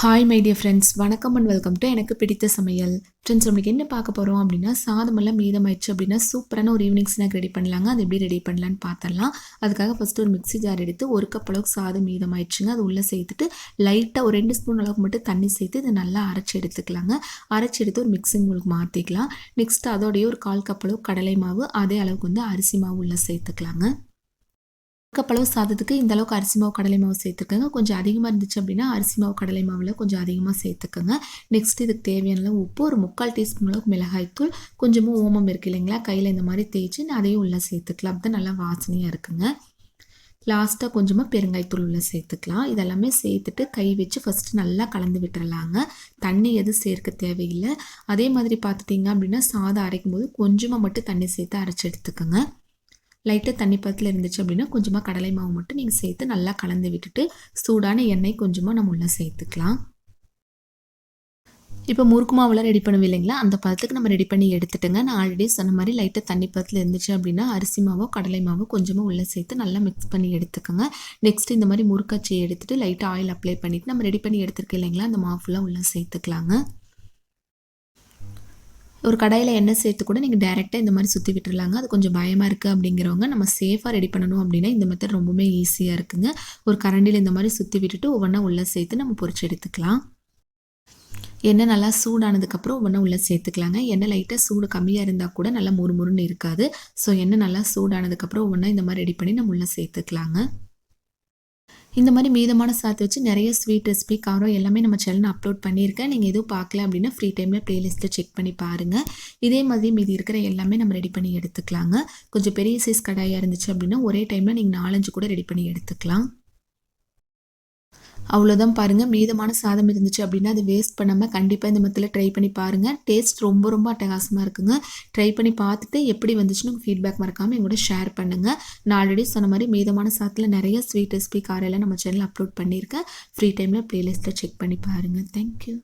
Hi my friends வணக்கம் and welcome to எனக்கு பிடித்த சமையல். ஃப்ரெண்ட்ஸ் நம்மளுக்கு என்ன பார்க்க போகிறோம் அப்படின்னா சாதமெல்லாம் மீதமாயிடுச்சு அப்படின்னா சூப்பரான ஒரு ஈவினிங் ஸ்நாக் ரெடி பண்ணலாங்க. அது எப்படி ரெடி பண்ணலான்னு பார்த்துடலாம். அதுக்காக ஃபஸ்ட்டு ஒரு மிக்ஸி ஜார் எடுத்து ஒரு கப் அளவுக்கு சாதம் மீதமாயிடுச்சுங்க. அது உள்ளே சேர்த்துட்டு லைட்டாக ஒரு ரெண்டு ஸ்பூன் அளவுக்கு மட்டும் தண்ணி சேர்த்து இதை நல்லா அரைச்சி எடுத்துக்கலாங்க. அரைச்சி எடுத்து ஒரு மிக்சிங் உங்களுக்கு மாற்றிக்கலாம் நெக்ஸ்ட் அதோடைய ஒரு கால் கப் அளவு கடலை மாவு அதே அளவுக்கு வந்து அரிசி மாவு உள்ளே சேர்த்துக்கலாங்க. கப்பளவு சாதத்துக்கு இந்த அளவுக்கு அரிசி மாவு கடலை மாவு சேர்த்துக்கோங்க. கொஞ்சம் அதிகமாக இருந்துச்சு அப்படின்னா அரிசி மாவு கடலை மாவில் கொஞ்சம் அதிகமாக சேர்த்துக்கோங்க. நெக்ஸ்ட் இதுக்கு தேவையான உப்பு ஒரு முக்கால் டீஸ்பூன் அளவுக்கு மிளகாய்த்தூள் கொஞ்சமாக ஓமம் இருக்கு இல்லைங்களா? கையில் இந்த மாதிரி தேய்ச்சி அதையும் உள்ளே சேர்த்துக்கலாம். அப்போ நல்லா வாசனையாக இருக்குங்க. லாஸ்ட்டாக கொஞ்சமாக பெருங்காய்த்தூள் உள்ளே சேர்த்துக்கலாம். இதெல்லாமே சேர்த்துட்டு கை வச்சு ஃபஸ்ட்டு நல்லா கலந்து விட்டுறலாங்க. தண்ணி எதுவும் சேர்க்க தேவையில்லை. அதே மாதிரி பார்த்துட்டிங்க அப்படின்னா சாதம் அரைக்கும் போது கொஞ்சமாக மட்டும் தண்ணி சேர்த்து அரைச்சி எடுத்துக்கோங்க. லைட்டாக தண்ணி பத்தில் இருந்துச்சு அப்படின்னா கொஞ்சமாக கடலை மாவு மட்டும் நீங்கள் சேர்த்து நல்லா கலந்து விட்டுட்டு சூடான எண்ணெய் கொஞ்சமாக நம்ம உள்ளே சேர்த்துக்கலாம். இப்போ முறுக்கு மாவுலாம் ரெடி பண்ணுவோம் இல்லைங்களா? அந்த பதத்துக்கு நம்ம ரெடி பண்ணி எடுத்துட்டுங்க. நான் ஆல்ரெடி சொன்ன மாதிரி லைட்டாக தண்ணி பதத்தில் இருந்துச்சு அப்படின்னா அரிசி மாவோ கடலை மாவோ கொஞ்சமாக உள்ளே சேர்த்து நல்லா மிக்ஸ் பண்ணி எடுத்துக்கோங்க. நெக்ஸ்ட் இந்த மாதிரி முறுக்காச்சி எடுத்துகிட்டு லைட்டாக ஆயில் அப்ளை பண்ணிவிட்டு நம்ம ரெடி பண்ணி எடுத்துருக்கோம் இல்லைங்களா? அந்த மாவுலாம் உள்ளே சேர்த்துக்கலாங்க. ஒரு கடையில் எண்ணெய் சேர்த்து கூட நீங்கள் டேரெக்டாக இந்த மாதிரி சுற்றி விட்டுருலாங்க அது கொஞ்சம் பயமாக இருக்குது அப்படிங்கிறவங்க நம்ம சேஃபாக ரெடி பண்ணணும் அப்படின்னா இந்த மெத்தட் ரொம்பவே ஈஸியாக இருக்குங்க. ஒரு கரண்டியில் இந்த மாதிரி சுற்றி விட்டுட்டு ஒவ்வொன்றா உள்ளே சேர்த்து நம்ம பொறிச்சு எடுத்துக்கலாம். எண்ணெய் நல்லா சூடானதுக்கப்புறம் ஒவ்வொன்றா உள்ளே சேர்த்துக்கலாங்க. எண்ணெய் லைட்டாக சூடு கம்மியாக இருந்தால் கூட நல்லா முறுமுறுன்னு இருக்காது. ஸோ எண்ணெய் நல்லா சூடானதுக்கப்புறம் ஒவ்வொன்றா இந்த மாதிரி ரெடி பண்ணி நம்ம உள்ளே சேர்த்துக்கலாங்க. இந்த மாதிரி மீதமான சாத்து வச்சு நிறைய ஸ்வீட் ரெசிபி காரம் எல்லாமே நம்ம சேனல் அப்லோட் பண்ணியிருக்கேன். நீங்கள் எதுவும் பார்க்கல அப்படின்னா ஃப்ரீ டைமில் ப்ளேலிஸ்ட்டில் செக் பண்ணி பாருங்கள் இதே மாதிரி மீதி இருக்கிற எல்லாமே நம்ம ரெடி பண்ணி எடுத்துக்கலாங்க. கொஞ்சம் பெரிய சைஸ் கடாயாக இருந்துச்சு அப்படின்னா ஒரே டைமில் நீங்கள் நாலஞ்சு கூட ரெடி பண்ணி எடுத்துக்கலாம். அவ்வளோதான் பாருங்கள் மீதமான சாதம் இருந்துச்சு அப்படின்னா அதை வேஸ்ட் பண்ணாமல் கண்டிப்பாக இந்த மத்தில் ட்ரை பண்ணி பாருங்கள் டேஸ்ட் ரொம்ப ரொம்ப அட்டகாசமாக இருக்குங்க. ட்ரை பண்ணி பார்த்துட்டு எப்படி வந்துச்சுன்னு உங்கள் ஃபீட்பேக் மறக்காமல் எங்கூட ஷேர் பண்ணுங்கள் நான் ஆல்ரெடி சொன்ன மாதிரி மீதமான சாதத்தில் நிறைய ஸ்வீட் ரெசிபி காரெல்லாம் நம்ம சேனல் அப்லோட் பண்ணியிருக்கேன். ஃப்ரீ டைமில் ப்ளேலிஸ்ட்டில் செக் பண்ணி பாருங்கள் தேங்க்யூ